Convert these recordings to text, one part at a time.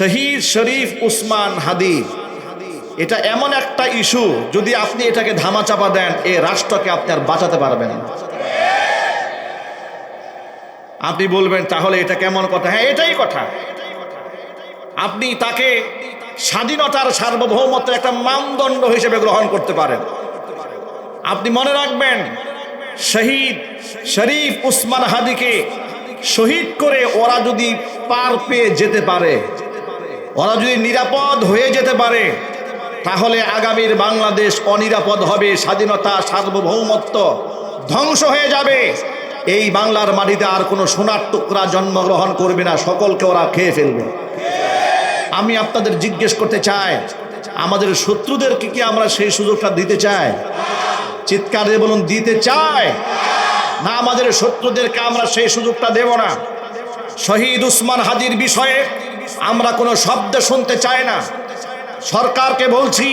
শহীদ শরীফ উসমান হাদি এটা এমন একটা ইস্যু, যদি আপনি এটাকে ধামাচাপা দেন এই রাষ্ট্রকে আপনি আর বাঁচাতে পারবেন আপনি বলবেন, তাহলে এটা কেমন কথা? হ্যাঁ এটাই কথা। আপনি তাকে স্বাধীনতার সার্বভৌমত্বের একটা মানদণ্ড হিসেবে গ্রহণ করতে পারেন। আপনি মনে রাখবেন, শহীদ শরীফ উসমান হাদিকে শহীদ করে ওরা যদি পার পেয়ে যেতে পারে ওরা যদি নিরাপদ হয়ে যেতে পারে, তাহলে আগামীর বাংলাদেশ অনিরাপদ হবে, স্বাধীনতা, সার্বভৌমত্ব ধ্বংস হয়ে যাবে। এই বাংলার মাটিতে আর কোনো সোনার টুকরা জন্মগ্রহণ করবে না, সকলকে ওরা খেয়ে ফেলবে। আমি আপনাদের জিজ্ঞেস করতে চাই, আমাদের শত্রুদেরকে কি আমরা সেই সুযোগটা দিতে চাই? চিৎকার দিয়ে বলুন, দিতে চাই? না, আমাদের শত্রুদেরকে আমরা সেই সুযোগটা দেব না। শহীদ উসমান হাজির বিষয়ে আমরা কোনো শব্দ শুনতে চাই না। সরকারকে বলছি,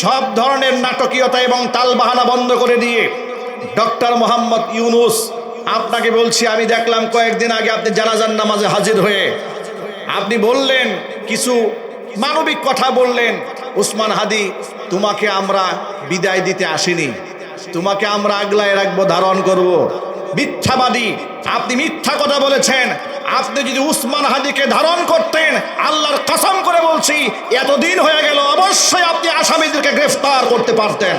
সব ধরনের নাটকীয়তা এবং তালবাহানা বন্ধ করে দিয়ে ডক্টর মোহাম্মদ ইউনুস, আপনাকে বলছি, আমি দেখলাম কয়েকদিন আগে আপনি জানাজান নামাজে হাজির হয়ে আপনি বললেন, কিছু মানবিক কথা বললেন, উসমান হাদি, তোমাকে আমরা বিদায় দিতে আসিনি। তোমাকে আমরা আগলায় রাখব, ধারণ করব। মিথ্যাবাদী, আপনি মিথ্যা কথা বলেছেন। আপনি যদি উসমান হাদিকে ধারণ করতেন, আল্লাহর কসম করে বলছি, এতদিন হয়ে গেল, অবশ্যই আপনি আসামিদেরকে গ্রেফতার করতে পারতেন।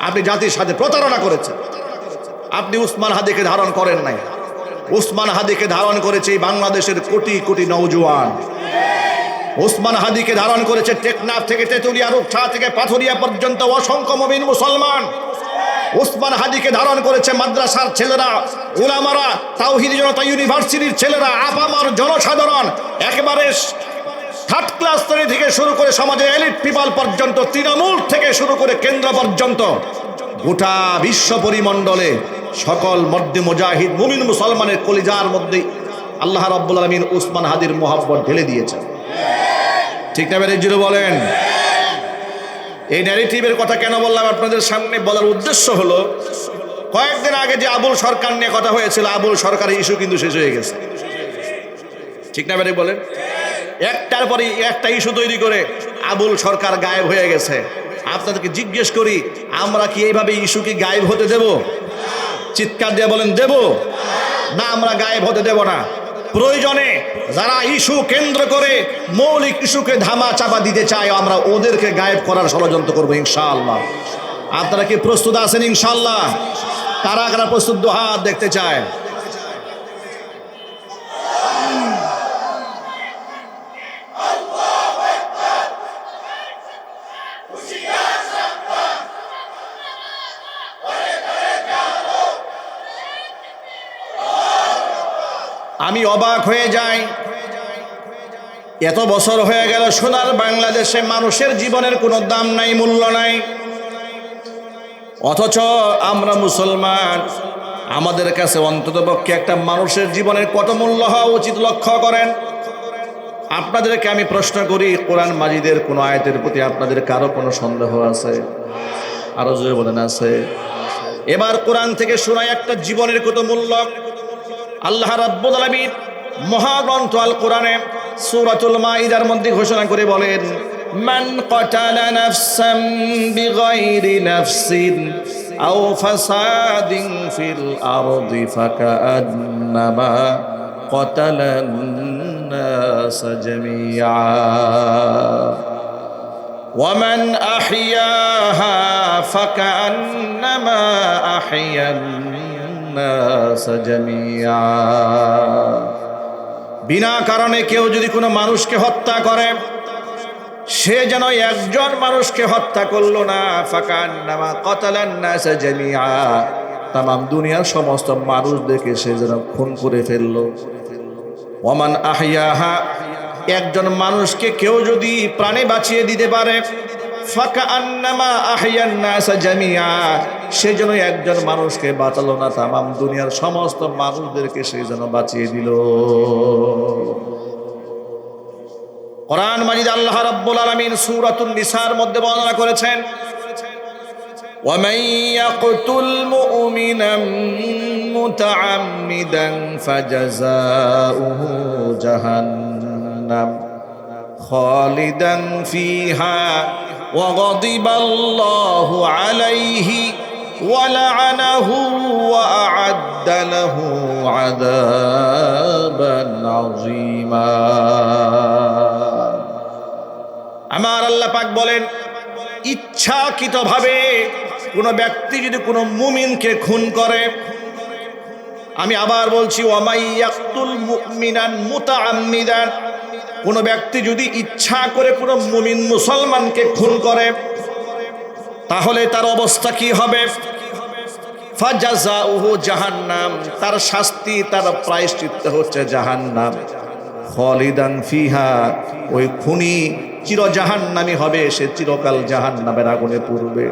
আপনি জাতির সাথে প্রতারণা করেছেন। আপনি উসমান হাদিকে ধারণ করেন নাই। উসমান হাদিকে ধারণ করেছে বাংলাদেশের কোটি কোটি নৌজওয়ান উসমান হাদিকে ধারণ করেছে টেকনাফ থেকে তেতুলিয়া রূপছা থেকে পাথরিয়া পর্যন্ত অসংখ্য মবিন মুসলমান। উসমান হাদিকে ধারণ করেছে মাদ্রাসার ছেলেরা, উলামারা, তাওহিদি জনতা ইউনিভার্সিটির ছেলেরা, আপামার জনসাধারণ, একেবারে থার্ড ক্লাস শ্রেণি থেকে শুরু করে সমাজের এলিট পিপাল পর্যন্ত, তৃণমূল থেকে শুরু করে কেন্দ্র পর্যন্ত, গোটা বিশ্ব পরিমণ্ডলে সকল মধ্যে মুজাহিদ, মুমিন মুসলমানের কলিজার মধ্যে আল্লাহ রাব্বুল আলমিন উসমান হাদির মোহাব্বত ঢেলে দিয়েছেন। ঠিক না বেড়ে বলেন। এই ন্যারেটিভের কথা কেন বললাম আপনাদের সামনে? বলার উদ্দেশ্য হলো, কয়েকদিন আগে যে আবুল সরকার নিয়ে কথা হয়েছিল, আবুল সরকারের ইস্যু কিন্তু শেষ হয়ে গেছে। ঠিক না বেড়ে বলেন? একটার পরে একটা ইস্যু তৈরি করে আবুল সরকার গায়েব হয়ে গেছে। আপনাদেরকে জিজ্ঞেস করি, আমরা কি এইভাবে ইস্যু কি গায়েব হতে দেব? চিৎকার দিয়ে বলেন, দেব। না, আমরা গায়েব হতে দেব না। প্রয়োজনে যারা ইস্যু কেন্দ্র করে মৌলিক ইস্যুকে ধামা চাপা দিতে চায়, আমরা ওদেরকে গায়েব করার ষড়যন্ত্র করব ইনশাআল্লাহ। আপনারা কি প্রস্তুত আছেন ইনশাল্লাহ কারা কারা প্রস্তুত? দোহাত দেখতে চায়। আমি অবাক হয়ে যাই। এত বছর হয়ে গেল সোনার বাংলাদেশে মানুষের জীবনের কোনো দাম নাই, মূল্য নাই। অথচ আমরা মুসলমান, আমাদের কাছে অন্ততপক্ষে একটা মানুষের জীবনের কত মূল্য হওয়া উচিত লক্ষ্য করেন? আপনাদেরকে আমি প্রশ্ন করি, কোরআন মাজিদের কোনো আয়তের প্রতি আপনাদের কারও কোনো সন্দেহ আছে? আরও জোরে বলেন, আছে। এবার কোরআন থেকে শোনায় একটা জীবনের কত মূল্য? আল্লাহ রাব্বুল আলামিন মহাগ্রন্থ আল কোরআনে সূরাতুল মাইদার মধ্যে ঘোষণা করে বলেন মান কাতালা নাফসান বিগাইরি নাফসিন আও ফাসাদিন ফিল আরদি ফাকান্নামা قتلن الناس جميعا ومن أحياها فكأنما أحيا الناس جميعا বিনা কারণে কেউ যদি কোনো মানুষকে হত্যা করে সে যেন একজন মানুষকে হত্যা করলো না ফাকান নামা কতালান নাসা জামিয়া তামাম দুনিয়ার সমস্ত মানুষদেরকে সে যেন খুন করে ফেললো ওমান আহিয়াহা একজন মানুষকে কেউ যদি প্রাণে বাঁচিয়ে দিতে পারে ফাঁকা আন্নামা আহিয়ান নাসা জামিয়া সে যেন একজন মানুষকে বাঁচালো না তামাম দুনিয়ার সমস্ত মানুষদেরকে সে যেন বাঁচিয়ে দিল কোরআন মাজিদ আল্লাহ রাব্বুল আলামিন সূরাতুন নিসার মধ্যে বর্ণনা করেছেন ومن يقتل مؤمنا متعمدا فجزاؤه جهنم خالدا فيها وغضب الله عليه ولعنه واعد له عذابا عظيما আমার আল্লাহ পাক বলেন ইচ্ছাকৃতভাবে কোনো ব্যক্তি যদি কোনো মুমিনকে খুন করে আমি আবার বলছি ওয়ামাইয়াকুল মুমিনান মুতাআম্মিদান কোনো ব্যক্তি যদি ইচ্ছা করে কোনো মুমিন মুসলমানকে খুন করে তাহলে তার অবস্থা কি হবে? জাহান্নাম, তার শাস্তি, তার প্রায়শ্চিত্ত হচ্ছে জাহান্নাম। খলিদান ফিহা, ওই খুনি চির জাহান্নামি হবে, সে চিরকাল জাহান্নামের আগুনে পূর্বে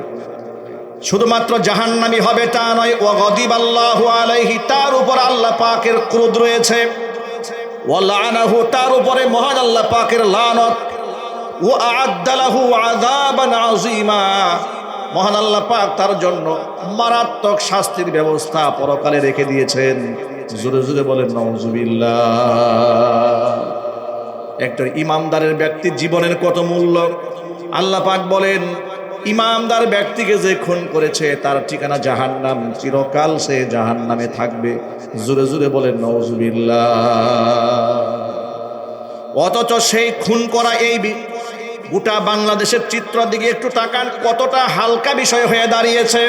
শুধুমাত্র জাহান্নামি হবে তা নয় ও গদিব আল্লাহ আলাইহি, তার উপর আল্লাহ পাকের ক্রোধ রয়েছে। ও তার উপরে মহান আল্লাহ পাকের লানত। ও আদালাহু আযাবান আযীমা। মহান আল্লাহ পাক তার জন্য মারাত্মক শাস্তির ব্যবস্থা পরকালে রেখে দিয়েছেন। জোরে জোরে বলেন নওজুবিল্লাহ একটা ইমামদারের ব্যক্তির জীবনের কত মূল্য? আল্লাহ পাক বলেন, ইমামদার ব্যক্তিকে যে খুন করেছে তার ঠিকানা জাহান্নাম, চিরকাল সে জাহান্নামে থাকবে। জুরে জুরে বলেন নওজুবিল্লাহ অথচ সেই খুন করা এই গোটা বাংলাদেশের চিত্র দিকে একটু তাকান, কতটা হালকা বিষয় হয়ে দাঁড়িয়েছে।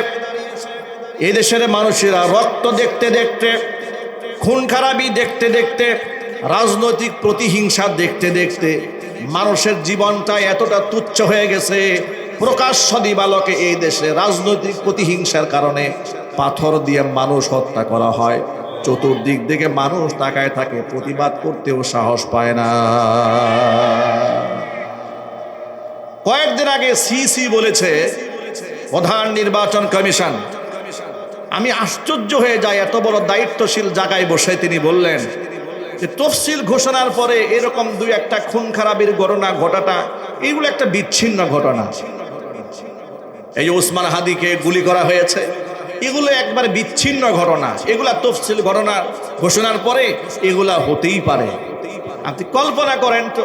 এই দেশের মানুষেরা রক্ত দেখতে দেখতে, খুন খারাপি দেখতে দেখতে, রাজনৈতিক প্রতিহিংসা দেখতে দেখতে মানুষের জীবনটা এতটা তুচ্ছ হয়ে গেছে। প্রকাশ্য দিবালকে এই দেশে রাজনৈতিক প্রতিহিংসার কারণে পাথর দিয়ে মানুষ হত্যা করা হয়। চতুর্দিক থেকে মানুষ তাকায় থাকে, প্রতিবাদ করতেও সাহস পায় না। কয়েকদিন আগে সিসি বলেছে, প্রধান নির্বাচন কমিশন। আমি আশ্চর্য হয়ে যাই এত বড় দায়িত্বশীল জায়গায় বসে তিনি বললেন যে তফসিল ঘোষণার পরে এরকম দুই একটা খুন খারাপির ঘটনা ঘটাটা এগুলো একটা বিচ্ছিন্ন ঘটনা। এই ওসমান হাদিকে গুলি করা হয়েছে। এগুলো একবার বিচ্ছিন্ন ঘটনা। এগুলা তফসিল ঘটনা ঘোষণার পরে এগুলা হতেই পারে। আপনি কল্পনা করেন তো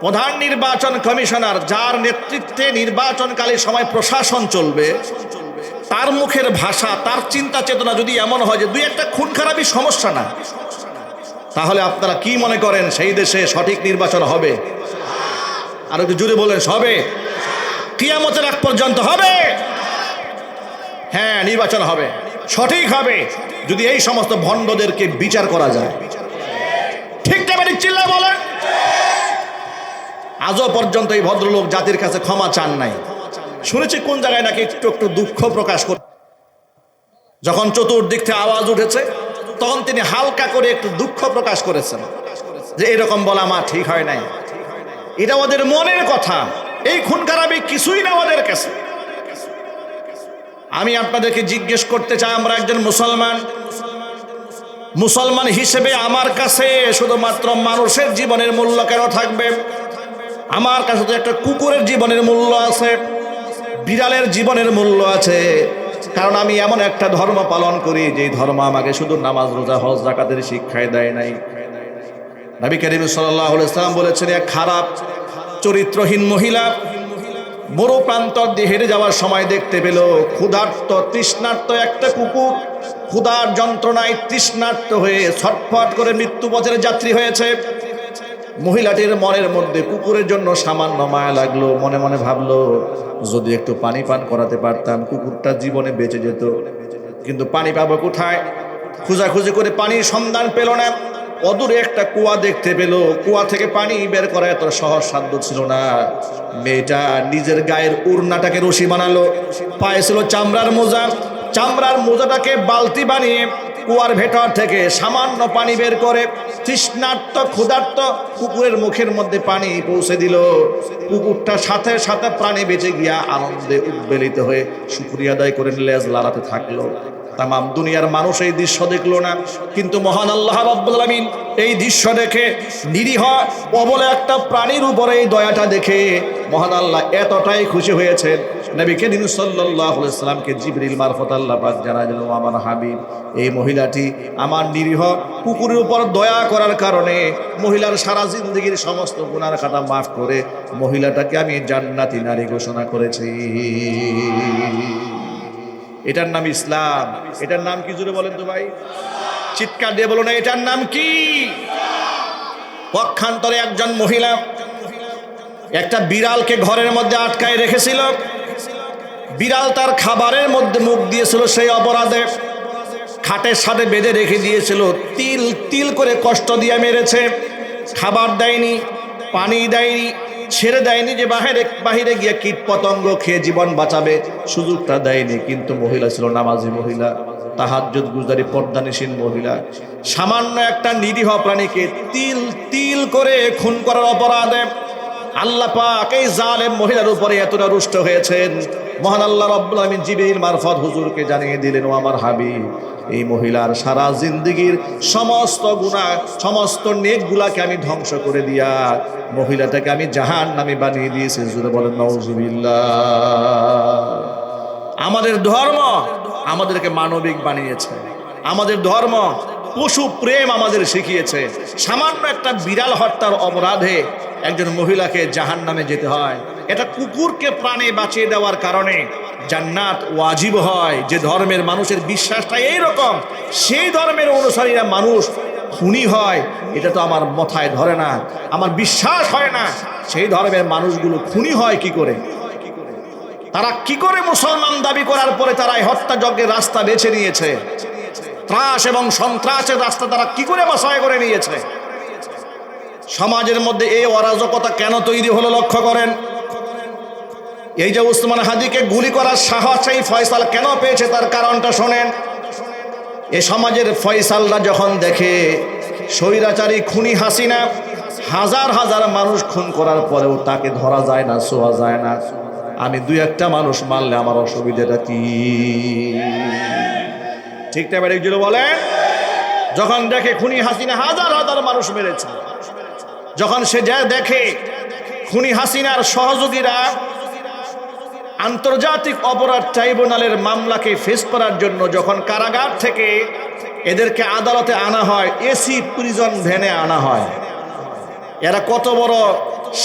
প্রধান নির্বাচন কমিশনার, যার নেতৃত্বে নির্বাচনকালীন সময় প্রশাসন চলবে, তার মুখের ভাষা, তার চিন্তা চেতনা যদি এমন হয় যে দুই একটা খুন খারাপই সমস্যা না, তাহলে আপনারা কি মনে করেন সেই দেশে সঠিক নির্বাচন হবে? আর একটু জুড়ে বলেন, হবে। কিয়ামতের আগ পর্যন্ত হবে। হ্যাঁ নির্বাচন হবে। সঠিক হবে। যদি এই সমস্ত ভণ্ডদেরকে বিচার করা যায়। ঠিক তেমনি চিল্লা বলেন। আজও পর্যন্ত এই ভদ্রলোক জাতির কাছে ক্ষমা চান নাই। শুনেছি কোন জায়গায় নাকি একটু একটু দুঃখ প্রকাশ করে যখন চতুর্দিক থেকে আওয়াজ উঠেছে, তখন তিনি হালকা করে একটু দুঃখ প্রকাশ করেছেন। যে এরকম বলা মা ঠিক হয় নাই। এটা ওদের মনের কথা। এই খুন খারাপি কিছুই না ওদের কাছে। আমি আপনাদেরকে জিজ্ঞেস করতে চাই, আমরা একজন মুসলমান। মুসলমান হিসেবে আমার কাছে শুধুমাত্র মানুষের জীবনের মূল্য কেন থাকবে? আমার কাছে তো একটা কুকুরের জীবনের মূল্য আছে, বিড়ালের জীবনের মূল্য আছে। কারণ আমি এমন একটা ধর্ম পালন করি যে ধর্ম আমাকে শুধু নামাজ, রোজা, হজ, জাকাতের শিক্ষায় দেয় নাই। নবী করিম সাল্লাহ ইসলাম বলেছেন, এক খারাপ, চরিত্রহীন মহিলা বড় প্রান্তর দিয়ে হেরে যাওয়ার সময় দেখতে পেল, ক্ষুধার্ত, তৃষ্ণার্ত একটা কুকুর। ক্ষুধার যন্ত্রণায় তৃষ্ণার্ত হয়ে ছটফট করে মৃত্যু পথের যাত্রী হয়েছে। মহিলাটির মনের মধ্যে কুকুরের জন্য সামান্য মায়া লাগল, মনে মনে ভাবলো, যদি একটু পানি পান করাতে পারতাম, কুকুরটা জীবনে বেঁচে যেত। কিন্তু পানি পাবো কোথায়? খোঁজাখুঁজি করে পানির সন্ধান পেল না। অদূরে একটা কুয়া দেখতে পেল। কুয়া থেকে পানি বের করা এত সহজ সাধ্য ছিল না। মেয়েটা নিজের গায়ের উড়নাটাকে রশি বানালো। পায়ে ছিল চামড়ার মোজা। চামড়ার মোজাটাকে বালতি বানিয়ে কুয়ার ভেতর থেকে সামান্য পানি বের করে তৃষ্ণার্ত, ক্ষুধার্ত কুকুরের মুখের মধ্যে পানি পৌঁছে দিল। কুকুরটা সাথে সাথে প্রাণে বেঁচে গিয়া আনন্দে উদ্বেলিত হয়ে শুক্রিয়া আদায় করে লেজ লাড়াতে থাকল। তামাম দুনিয়ার মানুষ এই দৃশ্য দেখল না, কিন্তু মহান আল্লাহ রাব্বুল এই দৃশ্য দেখে নিরীহ, অবলে একটা প্রাণীর উপরে এই দয়াটা দেখে মহান আল্লাহ এতটাই খুশি হয়েছেন সাল্লাল্লাহু আলাইহি সাল্লামকে জিবরিল মারফত আল্লাহ পাক জানা দিল আমার হাবিব, এই মহিলাটি আমার নিরীহ কুকুরের উপর দয়া করার কারণে মহিলার সারা জিন্দগির সমস্ত গুনার খাতা মাফ করে মহিলাটাকে আমি জান্নাতি নারী ঘোষণা করেছি। এটার নাম ইসলাম। এটার নাম কি জুড়ে বলেন তো ভাই? চিৎকার দিয়ে বলো না, এটার নাম কি? পক্ষান্তরে একজন মহিলা একটা বিড়ালকে ঘরের মধ্যে আটকায় রেখেছিল। বিড়াল তার খাবারের মধ্যে মুখ দিয়েছিল সেই অপরাধে। খাটের সাথে বেঁধে রেখে দিয়েছিল। তিল তিল করে কষ্ট দিয়ে মেরেছে। খাবার দেয়নি, পানি দেয়নি, ছেড়ে দেয়নি যে বাহিরে বাহিরে গিয়ে কীট পতঙ্গ খেয়ে জীবন বাঁচাবে। সুযোগটা দেয়নি, কিন্তু মহিলা ছিল নামাজি মহিলা, তাহাজ্জুদ গুজারি পর্দানিসীন মহিলা। সামান্য একটা নিরীহ প্রাণীকে তিল তিল করে খুন করার অপরাধে আল্লাহ পাক এই জালেম মহিলার উপরে এতটা রুষ্ট হয়েছেন। মহান আল্লাহ রব্বুল আলামিন জিবরিল মারফত হুজুরকে জানিয়ে দিলেন, ও আমার হাবিব, এই মহিলার সারা জিন্দগির সমস্ত গুণা সমস্ত নেকগুলাকে আমি ধ্বংস করে দিয়া মহিলাটাকে আমি জাহান নামে বানিয়ে দিয়েছি। জুড়ে বলেন নওজুবিল্লাহ আমাদের ধর্ম আমাদেরকে মানবিক বানিয়েছে। আমাদের ধর্ম পশু প্রেম আমাদের শিখিয়েছে। সামান্য একটা বিড়াল হত্যার অপরাধে একজন মহিলাকে জাহান নামে যেতে হয়। এটা কুকুরকে প্রাণে বাঁচিয়ে দেওয়ার কারণে জান্নাত ওয়াজিব হয়। যে ধর্মের মানুষের বিশ্বাসটা এই রকম সেই ধর্মের অনুসারীরা মানুষ খুনি হয়। এটা তো আমার মাথায় ধরে না, আমার বিশ্বাস হয় না। সেই ধর্মের মানুষগুলো খুনি হয় কি করে? তারা কি করে মুসলমান দাবি করার পরে তারা হত্যাযজ্ঞের রাস্তা বেছে নিয়েছে? ত্রাস এবং সন্ত্রাসের রাস্তা তারা কি করে বাছাই করে নিয়েছে? সমাজের মধ্যে এই অরাজকতা কেন তৈরি হলো লক্ষ্য করেন? এই যে উসমান হাদিকে গুলি করার সাহস এই ফয়সাল কেন পেয়েছে তার কারণটা শোনেন। এ সমাজের ফয়সালরা যখন দেখে, স্বৈরাচারী খুনি হাসিনা হাজার হাজার মানুষ খুন করার পরেও তাকে ধরা যায় না, শোয়া যায় না। আমি দুই একটা মানুষ মারলে আমার অসুবিধাটা কি? ঠিক একজন বলেন, যখন দেখে খুনি হাসিনা হাজার হাজার মানুষ মেরেছে যখন সে যা দেখে, খুনি হাসিনার সহযোগীরা আন্তর্জাতিক অপরাধ ট্রাইব্যুনালের মামলাকে ফেস করার জন্য যখন কারাগার থেকে এদেরকে আদালতে আনা হয় এসি প্রিজন ভ্যানে আনা হয়। এরা কত বড়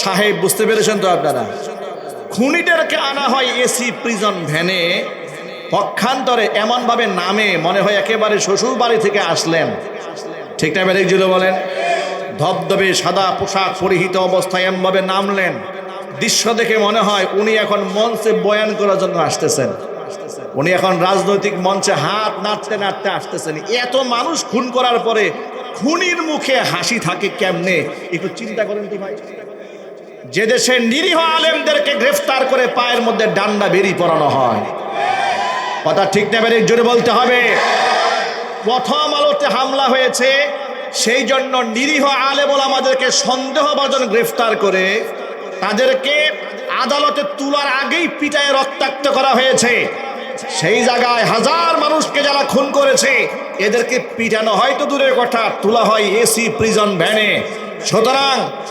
সাহেব, বুঝতে পেরেছেন তো আপনারা? খুনিদেরকে আনা হয় এসি প্রিজন ভ্যানে পক্ষান্তরে এমনভাবে নামে, মনে হয় একেবারে শ্বশুর বাড়ি থেকে আসলেন। ঠিক না বলেন? ধবধবে সাদা পোশাক পরিহিত অবস্থায় এমনভাবে নামলেন। দৃশ্য দেখে মনে হয় উনি এখন মঞ্চে বয়ান করার জন্য আসতেছেন। উনি এখন রাজনৈতিক মঞ্চে হাত নাড়তে নাড়তে আসতেছেন। এত মানুষ খুন করার পরে খুনির মুখে হাসি থাকে কেমনে? একটু চিন্তা করেন তো ভাই। যে দেশে নিরীহ আলেমদেরকে গ্রেফতার করে পায়ের মধ্যে ডান্ডা বেরিয়ে পড়ানো হয়। কথা ঠিক না বেরিয়ে জোরে বলতে হবে। প্রথম আলোতে হামলা হয়েছে সেই জন্য নিরীহ আলে বলে আমাদেরকে সন্দেহভাজন গ্রেফতার করে তাদেরকে আদালতে তোলার আগেই পিটায় রক্তাক্ত করা হয়েছে। সেই জায়গায় হাজার মানুষকে যারা খুন করেছে, এদেরকে পিটানো হয়তো দূরের কথা, তোলা হয় এসি প্রিজন ভ্যানে। সুতরাং